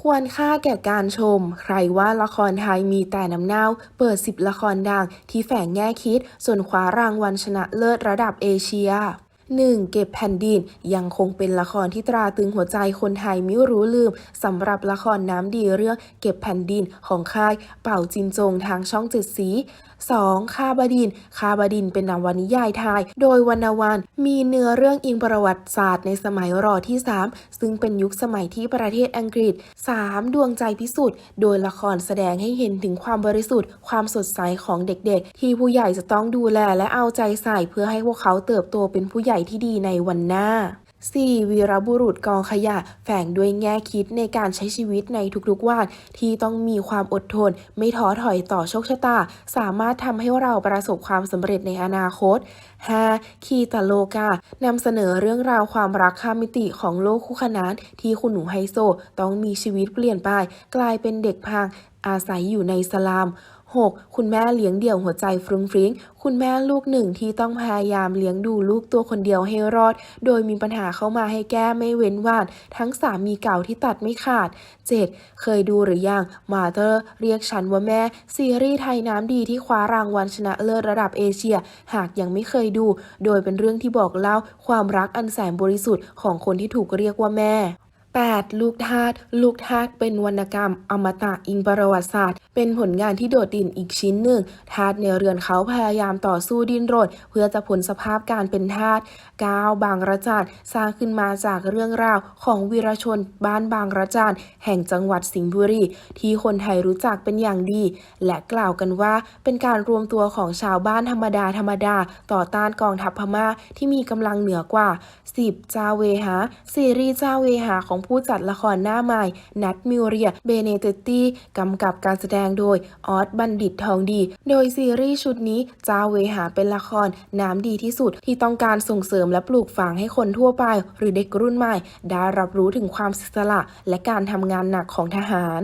ควรค่าแก่การชม ใครว่าละครไทยมีแต่น้ำเน่า เปิด 10 ละครดังที่แฝงแง่คิดส่วนคว้ารางวัลชนะเลิศระดับเอเชีย 1. เก็บแผ่นดินยังคงเป็นละครที่ตราตึงหัวใจคนไทยม่รู้ลืมสำหรับละครน้ำดีเรื่องเก็บแผ่นดินของค่ายเป่าจินจงทางช่องเจ็ดสี 2. คาบดินคาบดินเป็นนวนิยายไทย โดยวรรณวรรณมีเนื้อเรื่องอิงประวัติศาสตร์ในสมัยรอที่ 3 ซึ่งเป็นยุคสมัยที่ประเทศอังกฤษ 3. ดวงใจพิสุทธิ์โดยละครแสดงให้เห็นถึงความบริสุทธิ์ ความสดใสของเด็กๆ ที่ผู้ใหญ่จะต้องดูแลและเอาใจใส่เพื่อให้พวกเขาเติบโตเป็นผู้ใหญ่ที่ดีในวันหน้า 4. วีรบุรุษกองขยะ แฝงด้วยแง่คิดในการใช้ชีวิตในทุกๆวันที่ต้องมีความอดทน ไม่ท้อถอยต่อโชคชะตา สามารถทำให้เราประสบความสำเร็จในอนาคต 5. คีตาโลกานำเสนอเรื่องราวความรักข้ามมิติของโลกคู่ขนานที่คุณหนูไฮโซ ต้องมีชีวิตเปลี่ยนไป กลายเป็นเด็กพางอาศัยอยู่ในสลาม 6. คุณแม่เลี้ยงเดี่ยวหัวใจฟรุ้งฟริ้ง คุณแม่ลูกหนึ่งที่ต้องพยายามเลี้ยงดูลูกตัวคนเดียวให้รอด โดยมีปัญหาเข้ามาให้แก้ไม่เว้นว่านทั้งสามีเก่าที่ตัดไม่ขาด 7. เคยดูหรือยังมาเตอร์เรียกฉันว่าแม่ ซีรีส์ไทยน้ำดีที่คว้ารางวัลชนะเลิศระดับเอเชีย หากยังไม่เคยดู โดยเป็นเรื่องที่บอกเล่าความรักอันแสนบริสุทธิ์ของคนที่ถูกเรียกว่าแม่ 8. ลูกทาสลูกทาสเป็นวรรณกรรม อมตะอิงประวัติศาสตร์ เป็นผลงานที่โดดเด่นอีกชิ้นหนึ่ง ทาสในเรือนเขาพยายามต่อสู้ดิ้นรน เพื่อจะพ้นสภาพการเป็นทาสก้าวบางระจันสร้างขึ้นมาจากเรื่องราวของวีรชนบ้านบางระจันแห่งจังหวัดสิงห์บุรี ที่คนไทยรู้จักเป็นอย่างดี และกล่าวกันว่าเป็นการรวมตัวของชาวบ้านธรรมดาธรรมดา ต่อต้านกองทัพพม่าที่มีกำลังเหนือกว่า 10. จาเวหาซีรีส์จาเวหาของผู้จัดละครหน้าใหม่ นัทมิวเรีย เบเนเตตตี้กำกับการแสดงโดยออสบัณฑิตทองดี โดยซีรีส์ชุดนี้จาเวหาเป็นละครน้ำดีที่สุด ที่ต้องการส่งเสริมและปลูกฝังให้คนทั่วไป หรือเด็กรุ่นใหม่ ได้รับรู้ถึงความศิสละและการทำงานหนักของทหาร